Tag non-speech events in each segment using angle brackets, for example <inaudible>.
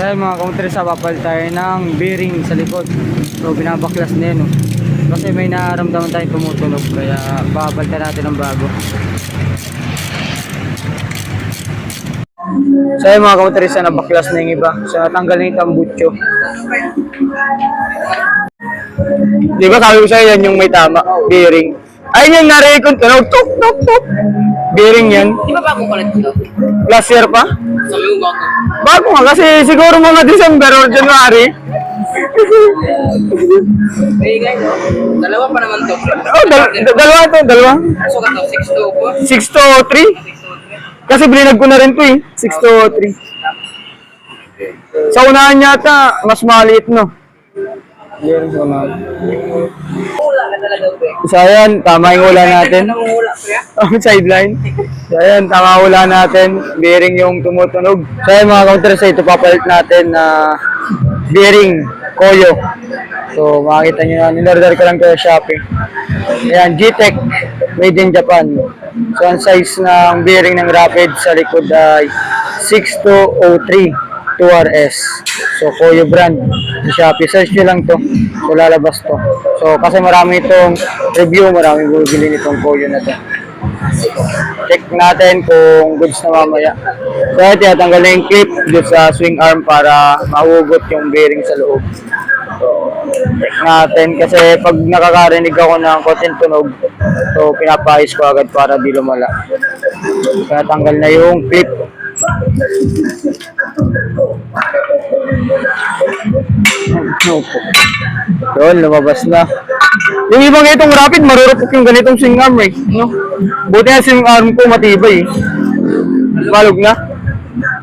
Kaya mga kontresa, papal tayo ng bearing sa likod. So, binabaklas na yun. Oh. Kasi may nararamdaman tayong tumutunog. Kaya, papalitan natin ng bago. So, yung mga kontresa, nabaklas na yung iba. So, natanggal na yung tambutso. Di ba sabi ko sa'yo yan yung may tama, bearing. Ayun yung nare-recon tunog, tuk, tuk, tuk. Bearing yan. Di ba bagong kulit ito? Last year pa. Bago. Nga kasi siguro mga December or January. Dalawa pa naman to. Oh, dal- dal- dalawa to, dalawa. So, ka to, 6 to 4. 6 to 3. Kasi blinag ko na rin to eh. 6 to 3. Sa unahan yata, mas maliit no. Yan, sa unahan. Hula ka talaga, pre. So ayan, tama yung ula natin. Namumula, pre. <laughs> Ang sideline. So ayan, tama ula natin. Bearing yung tumutunog. So ayan mga counters, ito papalit natin na bearing, koyo. So makikita nyo na, ninorder ko lang kayo Shopee. Ayan, G-Tech, made in Japan. So ang size ng bearing ng Rapid sa likod ay 6203 2RS. So, Koyo brand sa Shopee. Search lang to. So, lalabas to. So, kasi marami itong review, marami bumibili nitong Koyo na to. Check natin kung goods na mamaya. So, ito, tanggal na yung clip dito sa swing arm para mahugot yung bearing sa loob. So, check natin kasi pag nakakarinig ako ng konting tunog, so pinapahis ko agad para di lumala. Kaya tanggal na yung clip. Yun, lumabas na. Yung ibang itong rapid, marurupok yung ganitong swing arm eh. No? Buti na swing arm ko matibay eh. Malog na.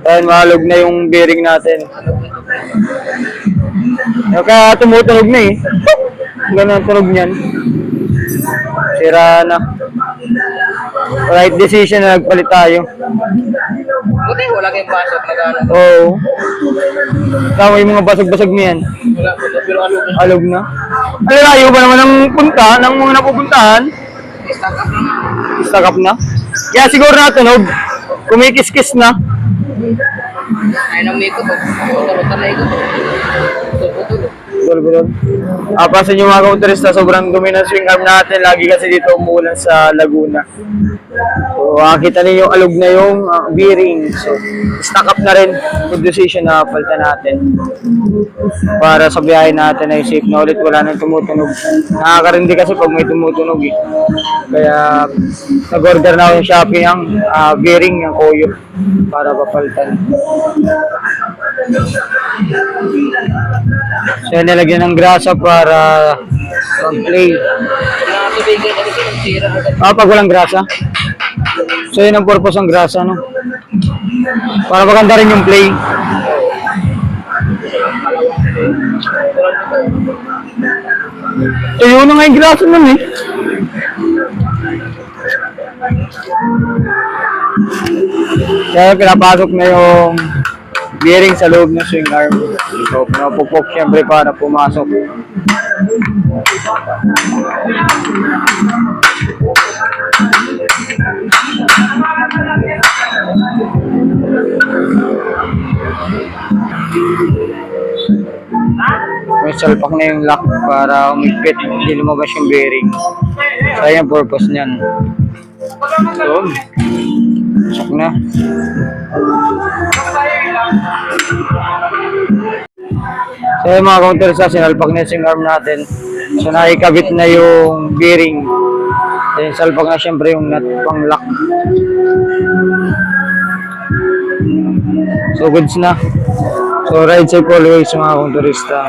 Ayun, malog na yung bearing natin. Kaya tumutunog na eh. Ganun ang tunog niyan. Sira na. Right decision na nagpalit tayo. Buti, wala kayong pasok na gano'n. Oo. Tama yung mga basag-basag niyan. Pero ano, Alog na. Alalayo ba naman ang punta ng mga napupuntahan? stock up na. Kaya siguro natunog. Kumikis-kis na. Ay, nang may ko to. Tutor-tutor na ito. Gol, gol. Ah, pasin yung mga counterista, sobrang dumi ng swing arm natin. Lagi kasi dito umulan sa Laguna. So, makikita ninyo alog na yung ah, bearing. So, stock up na rin. Good decision na palta natin. Para sa biyahe natin ay safe na ulit. Wala nang tumutunog. Nakakarindi kasi pag may tumutunog eh. Kaya, nag-order na ako yung Shopee ng ah, bearing ng Koyo para papalitan. So, nilagyan ng grasa para mag-play. Agad. Ah, pag walang grasa? So, yun ang purpose ng grasa, no? Para maganda rin yung play. Tuyo na nga yung grasa nun eh. Kaya pinapasok na yung bearing sa loob ng swing arm. So, pinapupok siyempre para pumasok. May salpak na yung lock para umigpit, hindi lumabas yung bearing. So, ayan purpose niyan. So, sok na. So, yung mga counter sa sinalpak na yung arm natin. So, nakikabit na yung bearing. So, yung salpak na syempre yung nut pang lock. So, goods na. So, ride safe always mga counterista.